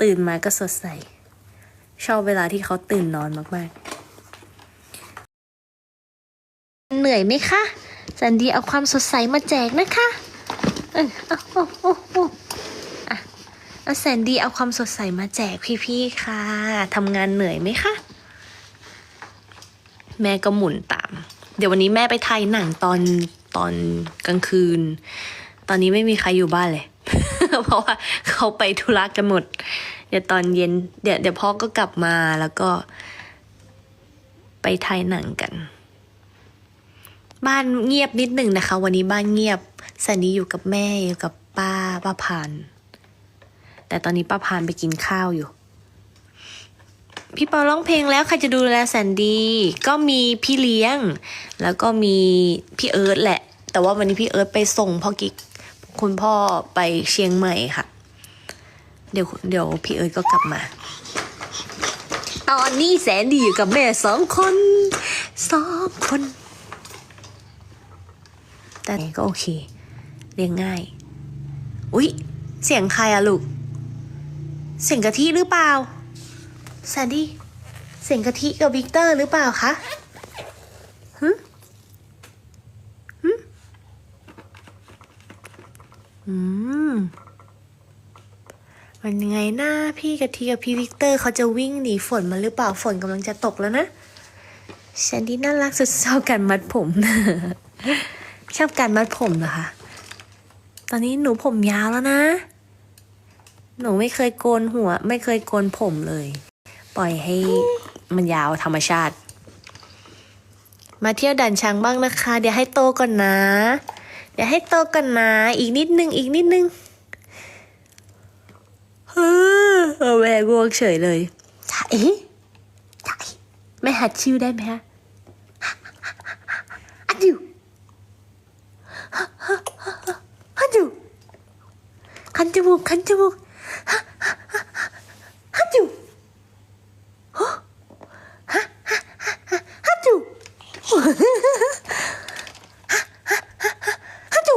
ตื่นมาก็สดใส ชอบเวลาที่เขาตื่นนอนมาก ๆ เหนื่อยไหมคะสันดีเอาความสดใสมาแจกนะคะเออเอาเอาเอาเอาอะเอาแซนดี้เอาความสดใสมาแจกพี่ๆค่ะทำงานเหนื่อยไหมคะ แม่ก็หมุนตาม เดี๋ยววันนี้แม่ไปถ่ายหนังตอนตอนกลางคืน ตอนนี้ไม่มีใครอยู่บ้านเลย เพราะว่าเขาไปธุระกันหมด เดี๋ยวตอนเย็น เดี๋ยวเดี๋ยวพ่อก็กลับมาแล้วก็ ไปถ่ายหนังกัน บ้านเงียบนิดหนึ่งนะคะ วันนี้บ้านเงียบสันนี้อยู่กับแม่อยู่กับป้าป้าพาน แต่ตอนนี้ป้าพานไปกินข้าวอยู่ พี่เปาร้องเพลงแล้วใครจะดูแลแสนดี ก็มีพี่เลี้ยง แล้วก็มีพี่เอิร์ธแหละ แต่ว่าวันนี้พี่เอิร์ธไปส่งพ่อกิ๊ก คุณพ่อไปเชียงใหม่ค่ะ เดี๋ยวเดี๋ยวพี่เอิร์ธก็กลับมา ตอนนี้แสนดีอยู่กับแม่สองคนสองคน แต่ก็โอเค เลี้ยงง่าย อุ๊ย เสียงใครอะลูก เสียงกะทิหรือเปล่าแซนดี้เสียงกะทิกับวิกเตอร์หรือเปล่าคะฮึฮึ อืมมันยังไงหน้าพี่กะทิกับพี่วิกเตอร์เขาจะวิ่งหนีฝนมาหรือเปล่าฝนกำลังจะตกแล้วนะแซนดี้น่ารักสุดชอบการมัดผมชอบการมัดผมเหรอคะตอนนี้หนูผมยาวแล้วนะ หนูไม่เคยโกนหัว ไม่เคยโกนผมเลย ปล่อยให้มันยาวธรรมชาติ มาเที่ยวด่านช้างบ้างนะคะ เดี๋ยวให้โตก่อนนะ เดี๋ยวให้โตก่อนนะอีกนิดนึงอีกนิดนึงเฮ้อแวกวงเฉยเลยจ้าเอ๊ะจ้าอ๊ะไม่หัดชิวได้ไหมฮะอัดดิวฮัดดิวคันจมูกคันจมูกฮัดดิวฮัจูฮัจู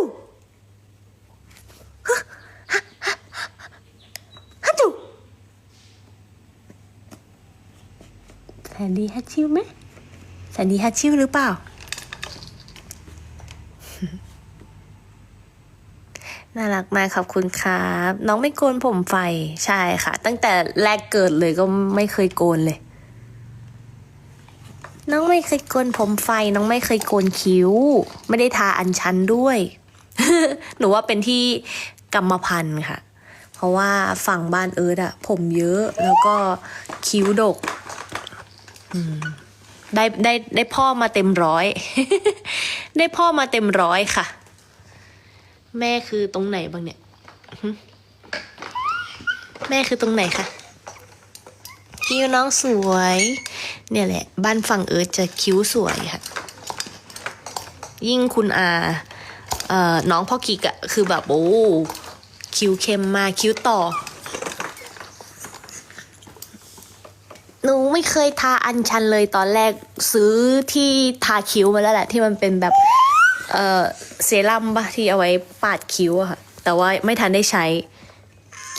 ฮัจูแซ นดีฮัตชิวไหมแซนดีฮัตชิวหรือเปล่า น่ารักมากขอบคุณครับ น้องไม่โกนผมไฟใช่ค่ะ ตั้งแต่แรกเกิดเลยก็ไม่เคยโกนเลย น้องไม่เคยโกนผมไฟ น้องไม่เคยโกนคิ้ว ไม่ได้ทาอันชันด้วย หนูว่าเป็นที่กรรมพันธุ์ค่ะ เพราะว่าฝั่งบ้านเอิร์ดอะผมเยอะแล้วก็คิ้วดก ได้ได้ได้พ่อมาเต็มร้อย ได้พ่อมาเต็มร้อยค่ะ แม่คือตรงไหนบ้างเนี่ย แม่คือตรงไหนคะคิ้วน้องสวย เนี่ยแหละ บ้านฝั่งเอิร์ธจะคิ้วสวยค่ะ ยิ่งคุณอาเอ่อน้องพ่อกิกอะคือแบบโอ้คิ้วเข้มมากคิ้วต่อ หนู ไม่เคยทาอันชันเลยตอนแรกซื้อที่ทาคิ้วมาแล้วแหละ ที่มันเป็นแบบเออเซรั่มปะที่เอาไว้ปาดคิ้วอะค่ะ แต่ว่าไม่ทันได้ใช้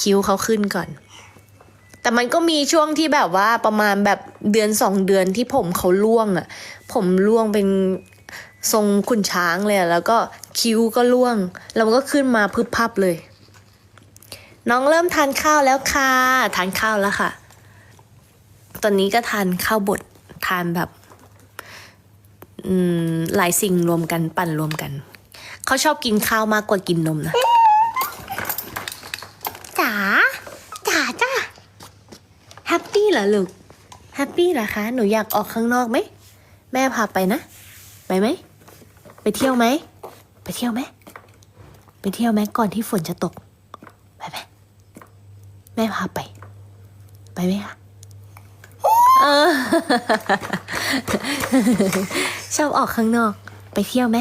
คิ้วเขาขึ้นก่อน แต่มันก็มีช่วงที่แบบว่าประมาณแบบเดือนสองเดือนที่ผมเขาล่วงอะผมล่วงเป็นทรงขุนช้างเลยแล้วก็คิ้วก็ล่วง แล้วมันก็ขึ้นมาพึบพับเลย น้องเริ่มทานข้าวแล้วค่ะ ทานข้าวแล้วค่ะ ตอนนี้ก็ทานข้าวบดทานแบบอืมหลายสิ่งรวมกันปั่นรวมกัน เขาชอบกินข้าวมากกว่ากินนมนะจ๋าจ๋าจ้าแฮปปี้เหรอลูกแฮปปี้เหรอคะหนูอยากออกข้างนอกไหมแม่พาไปนะ ไปไหม ไปเที่ยวไหม ไปเที่ยวไหมไปเที่ยวไหมก่อนที่ฝนจะตก ไปไหมแม่พาไป ไปไหมคะ เออ ชอบออกข้างนอก ไปเที่ยวไหม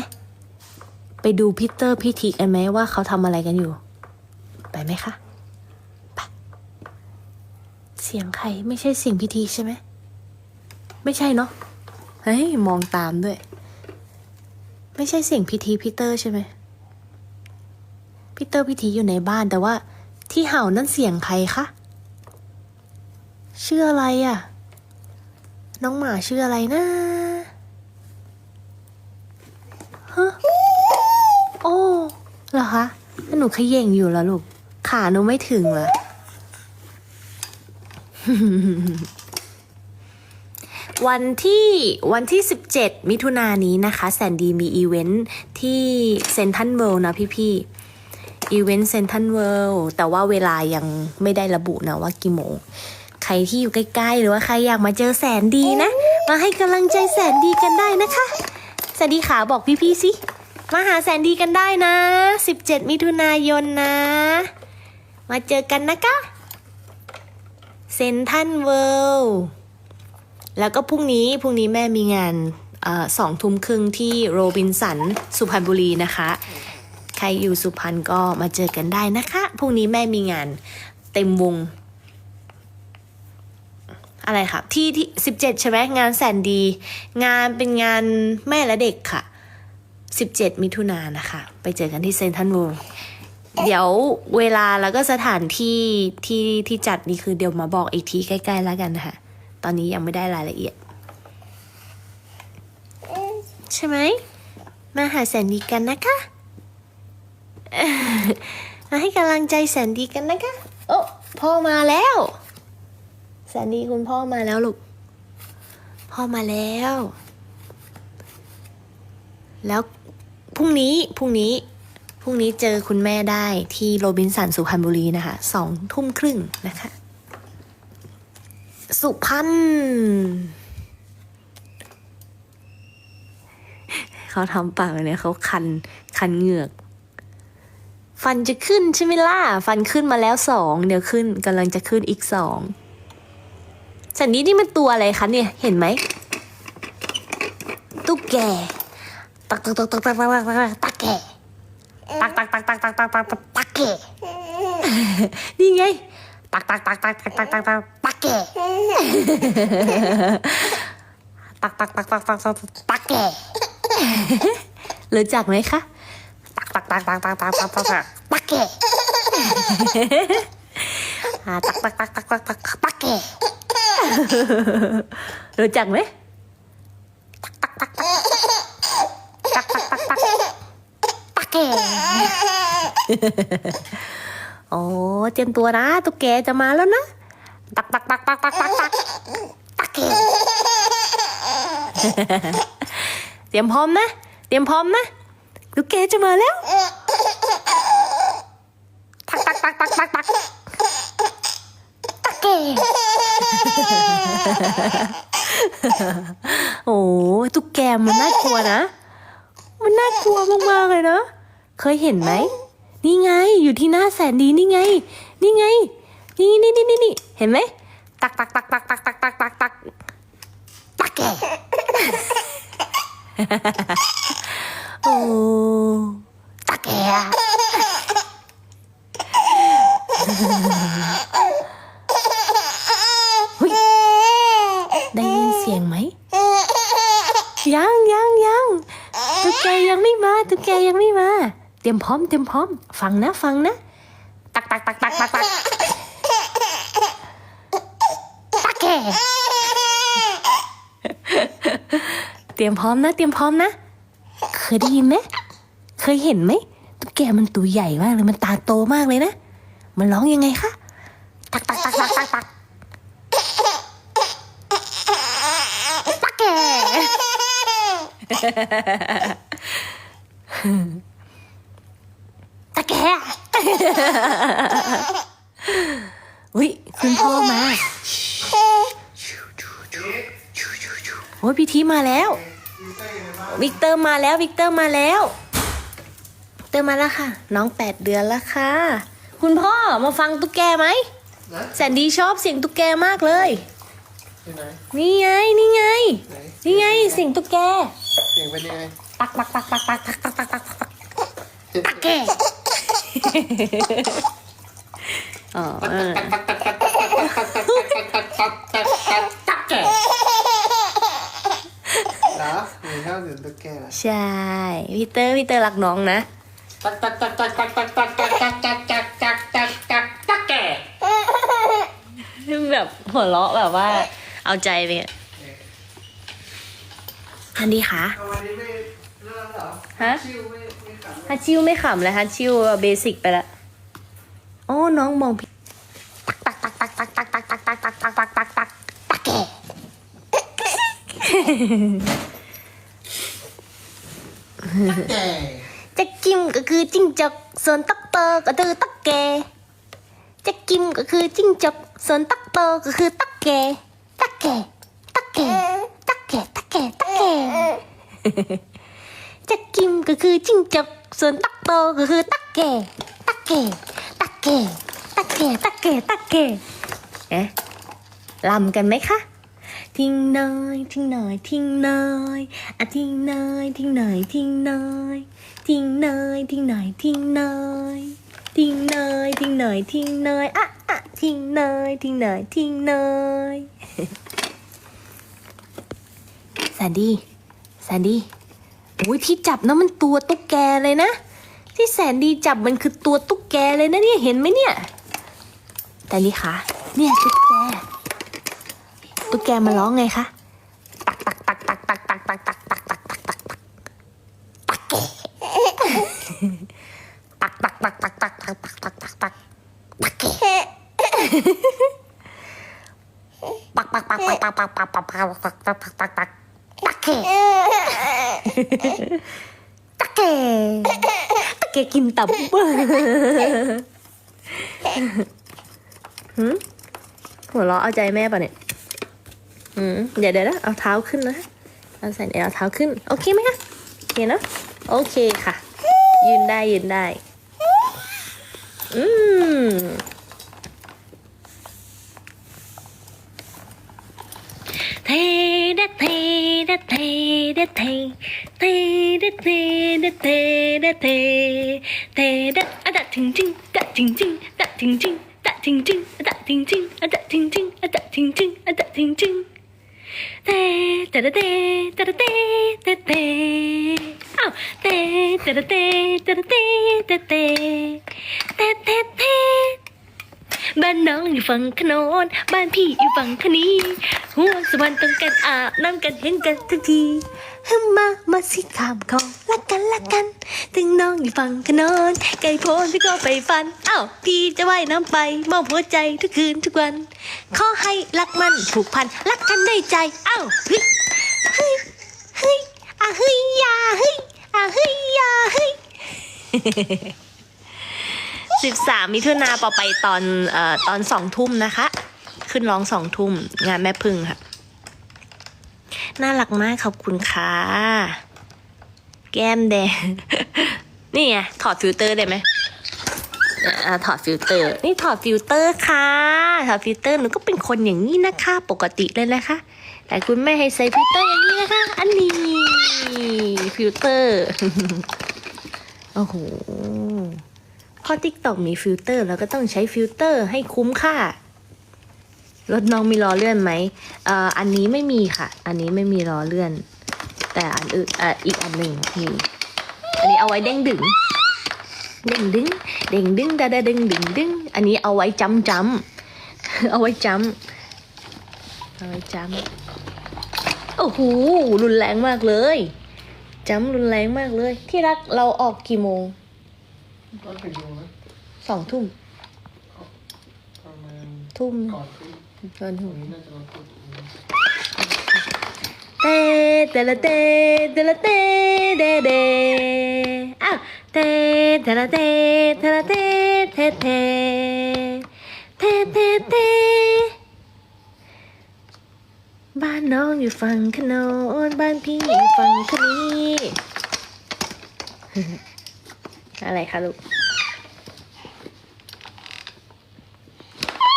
ไปดูพีเตอร์พี่ทีกันไหมว่าเขาทำอะไรกันอยู่ ไปไหมคะไปเสียงใครไม่ใช่เสียงพิธีใช่ไหม ไม่ใช่เนาะ เฮ้ย มองตามด้วย ไม่ใช่เสียงพิธีพีเตอร์ใช่ไหมพีเตอร์พิธีอยู่ในบ้านแต่ว่าที่เห่านั่นเสียงใครคะชื่ออะไรอะ น้องหมาชื่ออะไรนะฮะโอ้เหรอคะแล้วหนูขย่งอยู่แล้วลูก ขาหนูไม่ถึงเหรอวันที่วันที่ 17 มิถุนายนนี้นะคะแสนดีมีอีเวนท์ที่เซนทันเวิลด์นะพี่ๆอีเวนต์เซนทันเวิลด์แต่ว่าเวลายังไม่ได้ระบุนะว่ากี่โมง ใครที่อยู่ใกล้ๆ หรือว่าใครอยากมาเจอแสนดีนะ มาให้กำลังใจแสนดีกันได้นะคะแสนดีขาบอกพี่ๆสิ มาหาแสนดีกันได้นะ 17 มิถุนายนนะ มาเจอกันนะคะเซนทันเวิลด์แล้วก็พรุ่งนี้พรุ่งนี้แม่มีงานสองทุ่มครึ่งที่โรบินสันสุพรรณบุรีนะคะ ใครอยู่สุพรรณก็มาเจอกันได้นะคะ พรุ่งนี้แม่มีงานเต็มวง อะไรค่ะ ที่ที่สิบเจ็ดใช่ไหมงานแสนดี งานเป็นงานแม่และเด็กค่ะสิบเจ็ดมิถุนายนนะคะ ไปเจอกันที่เซนทรัลเวลด์เดี๋ยวเวลาแล้วก็สถานที่ที่ที่จัดนี่คือเดี๋ยวมาบอกอีกทีใกล้ๆแล้วกันนะคะ ตอนนี้ยังไม่ได้รายละเอียด ใช่ไหม มาหาแสนดีกันนะคะมาให้กำลังใจแสนดีกันนะคะ โอ้พ่อมาแล้ว แสนดีคุณพ่อมาแล้วลูก พ่อมาแล้ว แล้วพรุ่งนี้พรุ่งนี้พรุ่งนี้เจอคุณแม่ได้ที่โรบินสันสุพรรณบุรีนะคะสองทุ่มครึ่งนะคะ สุพรรณเขาทำปากเนี้ยเขาคันคันเหงือก ฟันจะขึ้นใช่ไหมล่ะ ฟันขึ้นมาแล้วสองเดี๋ยวขึ้นกำลังจะขึ้นอีกสอง สันนี้นี่มันตัวอะไรคะเนี่ย เห็นไหม ตุ๊กแก ตักตักตักตักตักตักตักตักตักแกตักตักตักตักตักตักตักตักตักแกนี่ไง ตักตักตักตักตักตักตักตักตักแกตักตักตักตักตักตักตักแกรู้จักไหมคะ ตักตักตักตักตักตักตักตักตักแกตักตักตักตักตักตักตักแก รู้จักไหมตักตักตักตักตักตักตักตักแกโอ้เตรียมตัวนะตุ๊กแกจะมาแล้วนะตักตักตักตักตักตักตักตักแกเตรียมพร้อมนะ เตรียมพร้อมนะลูกแกจะมาแล้ว ตักตักตักตักตักตักตักแก โอ้ตุ๊กแกมันน่ากลัวนะ มันน่ากลัวมากๆเลยนะ เคยเห็นไหม นี่ไง อยู่ที่หน้าแสนดีนี่ไง นี่ไง นี่นี่นี่นี่นี่เห็นไหม ตักตักตักตักตักตักตักตักตักตักแก โอ้ตาแกเฮ้ยได้ยิน เสียงไหม ยังยังยังตุ๊กแกยังไม่มาตุ๊กแกยังไม่มา เตรียมพร้อมเตรียมพร้อม ฟังนะฟังนะ ตักตักตักตักตักตักตักแกเตรียมพร้อมนะ เตรียมพร้อมนะ เคยได้ยินไหมเคยเห็นไหมตุ๊กแกมันตัวใหญ่มากเลยมันตาโตมากเลยนะ มันร้องยังไงคะ ตักตักตักตักตักตักตักแก ตะแกอุ้ยคุณพ่อมาโอ้ยพี่ทีมาแล้ว วิกเตอร์มาแล้ว วิกเตอร์มาแล้ววิกเตอร์มาแล้วค่ะ น้องแปดเดือนแล้วค่ะ คุณพ่อมาฟังตุ๊กแกไหมนะแสนดีชอบเสียงตุ๊กแกมากเลยที่ไหนนี่ไง นี่ไงไหนนี่ไงเสียงตุ๊กแก เสียงเป็นยังไงตักตักตักตักตักตักตักตักตักตักตักแกอ๋อเออตักแก่เหรอมีเท่าถึงตุ๊กแกเหรอใช่พี่เตอร์พี่เตอร์รักน้องนะตักตักตักตักตักตักตักตักตักตักตักตักตักตักตักแก่แบบหัวเราะแบบว่า เอาใจไปอะ อันดีคะเอาวันนี้ไม่เริ่มเหรอฮะชิวไม่ไม่ขับฮัตชิวไม่ขำเลยฮัตชิวเบสิกไปละโอ้น้องมองผิดตักตักตักตักตักตักตักตักตักตักตักตักตักตักแกแก่จะกิมก็คือจิ้งจกส่วนตักเตอก็คือตักแกจะกิมก็คือจิ้งจกส่วนตักเตอก็คือตักแกตักแกตักแกตักแกตักแก ตักกจะกิมก็คือจิ้งจกส่วนตักโตก็คือตักแก่ตักแก่ตักแก่ตักแก่ตักแก่ตักแก่เอ๊ะลำกันไหมคะทิ้งน้อยทิ้งน้อยทิ้งน้อยอะทิ้งน้อยทิ้งน้อยทิ้งน้อยทิ้งน้อยทิ้งน้อยทิ้งน้อยทิ้งน้อยทิ้งน้อยทิ้งน้อยอะอะทิ้งน้อยทิ้งน้อยทิ้งน้อย นดี้แซนดี้โอ้ยที่จับนะมันตัวตุ๊กแกเลยนะ ที่แสนดีจับมันคือตัวตุ๊กแกเลยนะเนี่ยเห็นไหมเนี่ย แต่นี่คะเนี่ยตุ๊กแก ตุ๊กแกมาร้องไงคะตักตักตักตักตักตักตักตักตักตักตักตักตักตักแกตักตักตักตักตักตักตักตักตักตักตักแกปักปักปักปักปักปักปักปักปักปักปัก ปักปักปักตักแกตะแกตะแกกินตับหืมหัวเราะเอาใจแม่ป่ะเนี่ยอืมเดี๋ยวเดี๋ยวนะเอาเท้าขึ้นนะเอาใส่เอาเท้าขึ้น โอเคไหมคะโอเคเนอะโอเคค่ะ ยืนได้ยืนได้ อืม da tay, tay da tay da tay da tay, tay da a da ting ting, da ting ting, da ting ting, da ting ting, a da ting ting, a da ting ting, a da ting ting, a da ting ting. Te da da te da da te da te. Oh, te da da te da da te da te. Te te te. บ้านน้องอยู่ฝั่งขนนบ้านพี่อยู่ฝั่งคนี้หัวสวรรค์ต้องกันอาบน้ำกันเห็นกันทุกทีฮึมมามาสิขามของรักกันรักกันถึงน้องอยู่ฝั่งขนนไก่โพนพี่ก็ไปฟันอ้าวพี่จะว่ายน้ำไปมอบหัวใจทุกคืนทุกวันขอให้รักมันผูกพันรักกันได้ใจอ้าวเฮ้ยเฮ้ยเฮ้ยอะเฮ้ยยาเฮ้ยอะเฮ้ยยาเฮ้ย สิบสามมิถุนาปอไปตอนเอ่อตอนสองทุ่มนะคะ ขึ้นร้องสองทุ่มงานแม่พึ่งค่ะ น่ารักมากขอบคุณค่ะ แก้มแดง นี่ไงถอดฟิลเตอร์ได้ไหมอ่าถอดฟิลเตอร์ นี่ถอดฟิลเตอร์ค่ะถอดฟิลเตอร์หนูก็เป็นคนอย่างนี้นะคะปกติเลยนะคะ แต่คุณแม่ให้ใส่ฟิลเตอร์อย่างนี้นะคะ อันนี้ฟิลเตอร์โอ้โห พอ TikTok มีฟิลเตอร์เราก็ต้องใช้ฟิลเตอร์ให้คุ้มค่ารถน้องมีล้อเลื่อนไหมเอ่ออันนี้ไม่มีค่ะ อันนี้ไม่มีล้อเลื่อน แต่อันอื่นเอ่ออีกอันหนึ่งมี อันนี้เอาไว้เด้งดึง เด้งดึง เด้งดึงดาดาดึงดึงดึง อันนี้เอาไว้จำจำเอาไว้จำเอาไว้จำโอ้โห รุนแรงมากเลยจำรุนแรงมากเลย ที่รักเราออกกี่โมง ก็ถึงดูนะสองทุ่มประมาณทุ่มก่อนที่ตอนตรทุ่งมนี้น่าจะมาพูดถึงเตเตละเตเตละเตเดเดอ้าวเตเตละเตเตละเตเทเทเทเทเทบ้านน้องอยู่ฝั่งขนนบ้านพี่อยู่ฝั่งคนี้ อะไรคะลูก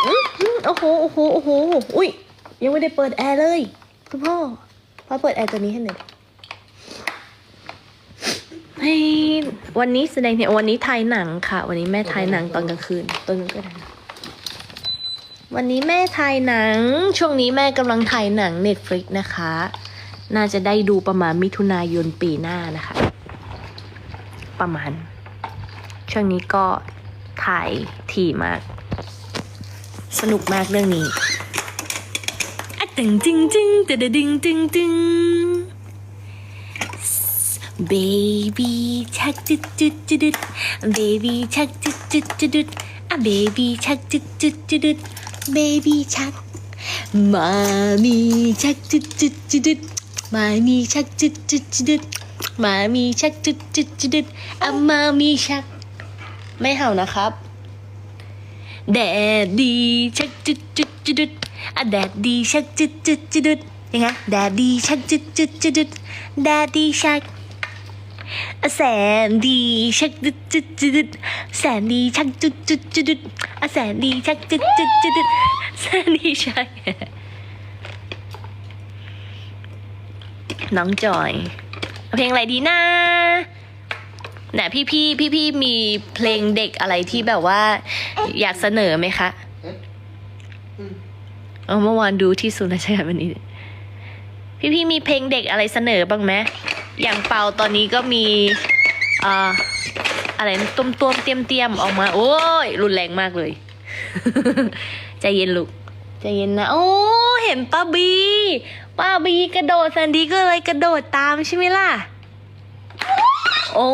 อืมอืมโอ้โห โอ้โห โอ้โห อุ้ย ยังไม่ได้เปิดแอร์เลย คุณพ่อ พ่อเปิดแอร์ตัวนี้ให้หน่อยเฮ้ยวันนี้แสดงเนี่ยวันนี้ถ่ายหนังค่ะ วันนี้แม่ถ่ายหนังตอนกลางคืนตอนกลางคืนก็ได้นะวันนี้แม่ถ่ายหนัง ช่วงนี้แม่กำลังถ่ายหนังเน็ตฟลิกนะคะ น่าจะได้ดูประมาณมิถุนายนปีหน้านะคะ ประมาณ ช่วงนี้ก็ถ่ายถี่มาก สนุกมากเรื่องนี้ตึงจึงจึงตึงดึงตึงตึง baby ชักจุดจุดจุดจุด baby ชักจุดจุดจุดจุดอะ baby ชักจุดจุดจุดจุด baby ชักมามีชักจุดจุดจุดจุดมามีชักจุดจุดจุดจุดมามีชักจุดจุดจุดจุดอะมามีชัก ไม่เห่านะครับ แดดดีชักจุดจุดจุดจุดอะแดดดีชักจุดจุดจุดจุดยังไงแดดดีชักจุดจุดจุดจุดแดดดีชักอะแสนดีชักจุดจุดจุดจุดแสนดีชักจุดจุดจุดจุดอะแสนดีชักจุดจุดจุดจุดแสนดีชักน้องจอยเอาเพลงอะไรดีนะ ไหนพี่พี่พี่พี่ๆมีเพลงเด็กอะไรที่แบบว่า อยากเสนอไหมคะเอ๊ะอืมเอาเมื่อวานดูที่สุนทรชาวันนี้ พี่พี่ๆมีเพลงเด็กอะไรเสนอบ้างไหมอย่างเปาตอนนี้ก็มีเอ่ออะไรนะต้มต้มๆเตรียมเตรียมๆออกมา โอ้ยรุนแรงมากเลย ใจเย็นลูกใจเย็นนะโอ้เห็นป้าบีป้าบีกระโดดแซนดี้ก็เลยกระโดดตามใช่ไหมล่ะ โอ้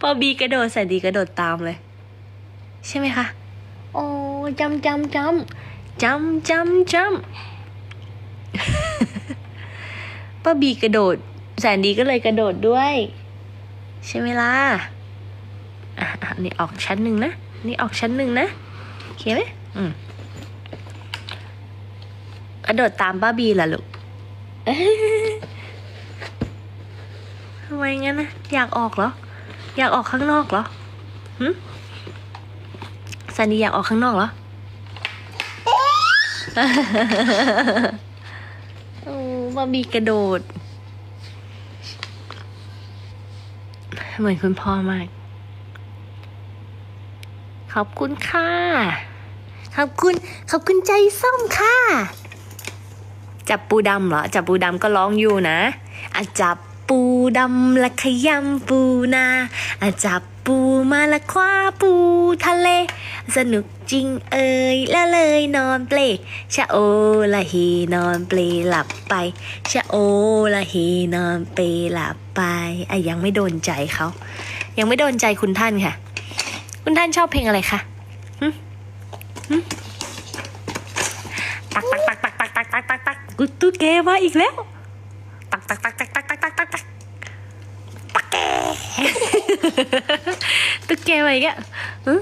ป้าบีกระโดดแซนดี้กระโดดตามเลย ใช่ไหมคะโอ้จำจำจำจำจำจำป้าบีกระโดด แสนดีก็เลยกระโดดด้วย ใช่ไหมล่ะอะอะนี่ออกชั้นหนึ่งนะ นี่ออกชั้นหนึ่งนะโอเคไหมอืมกระโดดตามป้าบีล่ะลูก ทำไมงั้นนะอยากออกเหรอ อยากออกข้างนอกเหรอหึแซนดี้อยากออกข้างนอกเหรอโอ้บาร์บีกระโดด เหมือนคุณพ่อมาก ขอบคุณค่ะ ขอบคุณ ขอบคุณใจส้มค่ะ จับปูดำเหรอ จับปูดำก็ร้องอยู่นะอะจับ ปูดำละขยำปูนาะจับปูมาละคว้าปูทะเล สนุกจริงเอ่ยแล้วเลยนอนเปลชะโอละเฮนอนเปลหลับไป ชะโอละเฮนอนเปลหลับไปอะยังไม่โดนใจเขายังไม่โดนใจคุณท่านค่ะ คุณท่านชอบเพลงอะไรคะตักตักตักตักตักตักตักตักตักกุดตุ๊กแกมาอีกแล้ว ตักตักตักตักตักตักตักตักตักตักแก ตุ๊กแกมาอีกอะหึ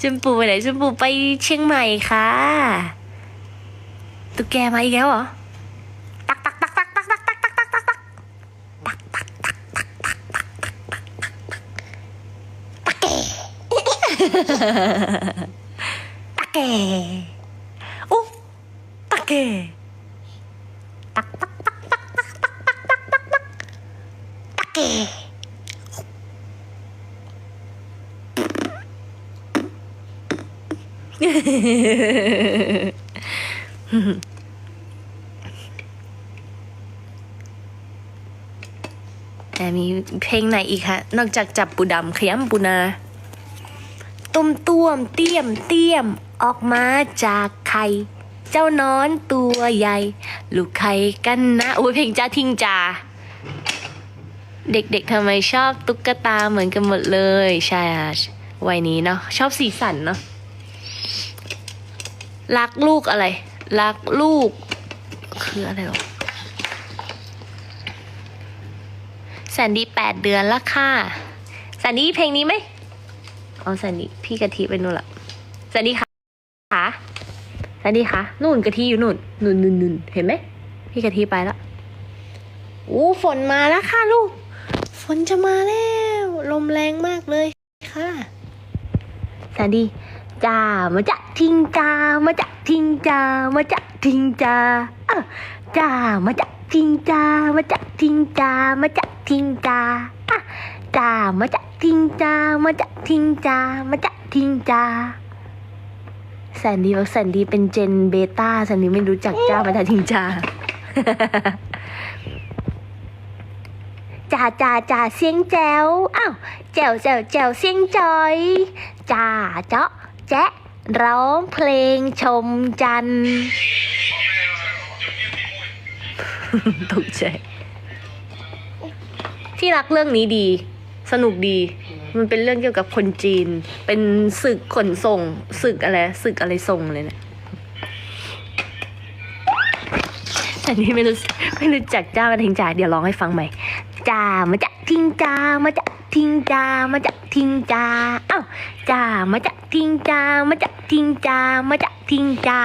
ชมพูไปไหนชมพูไปเชียงใหม่ค่ะ ตุ๊กแกมาอีกแล้วเหรอตักตักตักตักตักตักตักตักตักตักตักตักแกตักแกโอ้ตักตักตักตักตักแกตัก แต่มีเพลงไหนอีกคะนอกจากจับปูดำขยำปูนาต้มต้วมเตี้ยมเตี้ยมออกมาจากไข่เจ้านอนตัวใหญ่ ลูกไข่กันนะโอ้ยเพลงจ้าทิ้งจาเด็กๆทำไมชอบตุ๊กตาเหมือนกันหมดเลย ใช่ค่ะวัยนี้เนาะชอบสีสันเนาะ รักลูกอะไร รักลูก คืออะไรหรอแสนดีแปดเดือนแล้วค่ะแสนดีเพลงนี้ไหมเอาแสนดีพี่กะทิไปนู่นละแสนดีคะคะแสนดีคะนู่นกะทิอยู่นู่นนู่นนู่นนู่นเห็นไหมพี่กะทิไปแล้วโอ้ฝนมาแล้วค่ะลูก ฝนจะมาแล้ว ลมแรงมากเลยค่ะแสนดี จ้ามาจะทิ้งจ้ามาจะทิ้งจ้ามาจะทิ้งจ้าเออจ้ามาจะทิ้งจ้ามาจะทิ้งจ้ามาจะทิ้งจ้าอะจ้ามาจะทิ้งจ้ามาจะทิ้งจ้ามาจะทิ้งจ้าแสนดีบอกแสนดีเป็นเจนเบต้าแสนดีไม่รู้จักจ้ามาจะทิ้งจ้าจ่าจ่าจ่าเสียงแจ๋วอ้าวแจ๋วแจ๋วแจ๋วเสียงจอยจ่าเจาะ แจ๊ะร้องเพลงชมจันทร์ตกใจที่รักเรื่องนี้ดี สนุกดี มันเป็นเรื่องเกี่ยวกับคนจีน เป็นศึกขนส่งศึกอะไรศึกอะไรส่งเลยเนี่ยอันนี้ไม่รู้ไม่รู้จักจ้ามาทิงจ่าเดี๋ยวร้องให้ฟังใหม่จ้ามาจะทิงจ้ามาจะทิงจ้ามาจะทิงจ้าเอ้าจ้ามาจะ ทิงจามาจะทิงจามาจะทิงจา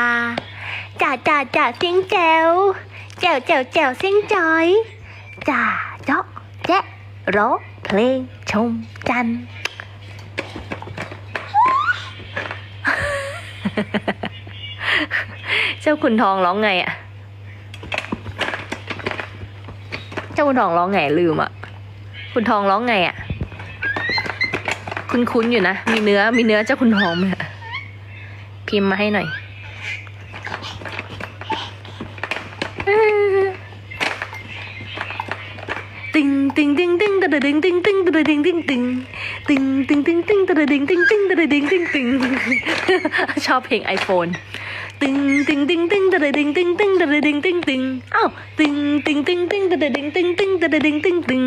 จ้าจ้าจ้าเสียงแจวแจวแจวแจวเสียงจอยจ้าเจาะแจ๊ะร้องเพลงชมจันทร์เจ้าคุณทองร้องไงอะเจ้าคุณทองร้องไงลืมอะคุณทองร้องไงอะ คุ้นๆอยู่นะ มีเนื้อ มีเนื้อเจ้าคุณทอมพิมพ์มาให้หน่อยตึงตึงตึงตึงตะดึงตึงตึงตะดึงตึงตึงตึงตึงตึงตึงตะดึงตึงตึงตะดึงตึงตึงชอบเพลง iPhone ตึงตึงตึงตึงตะดึงตึงตึงตะดึงตึงตึงอ้าวตึงตึงตึงตึงตะดึงตึงตึงตะดึงตึงตึง